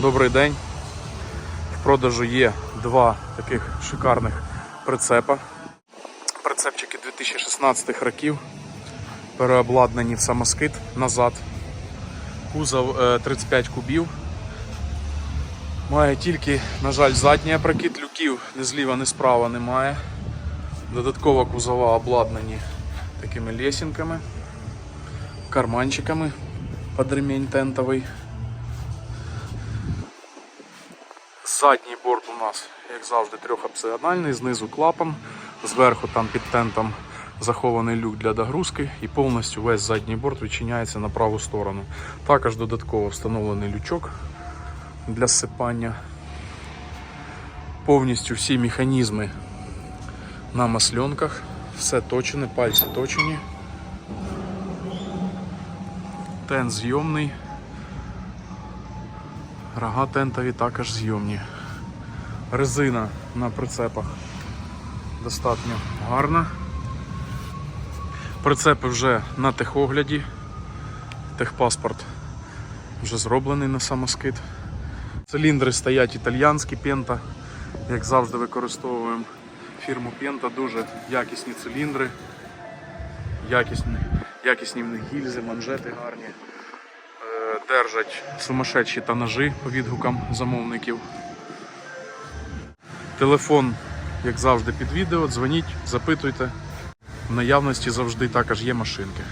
Добрий день. В продажу є два таких шикарних прицепа. Прицепчики 2016 років. Переобладнані в самоскид назад. Кузов е, 35 кубів. Має тільки, на жаль, задній прокид люків ні зліва, ні справа немає. Додатково кузова обладнані такими лесінками, карманчиками під ремінь тентовий. Задній борт у нас, як завжди, трьохопсіональний, знизу клапан, зверху там під тентом захований люк для догрузки і повністю весь задній борт відчиняється на праву сторону. Також додатково встановлений лючок для зсипання. Повністю всі механізми на масленках, все точене, пальці точені. Тент зйомний. Рога тентові також зйомні. Резина на прицепах достатньо гарна. Прицепи вже на техогляді. Техпаспорт вже зроблений на самоскид. Циліндри стоять італьянські пента. Як завжди використовуємо фірму Пента, дуже якісні циліндри, якісні, якісні в них гільзи, манжети гарні. Держать сумасшедші та ножи по відгукам замовників. Телефон, як завжди, під відео. Дзвоніть, запитуйте. В наявності завжди також є машинки.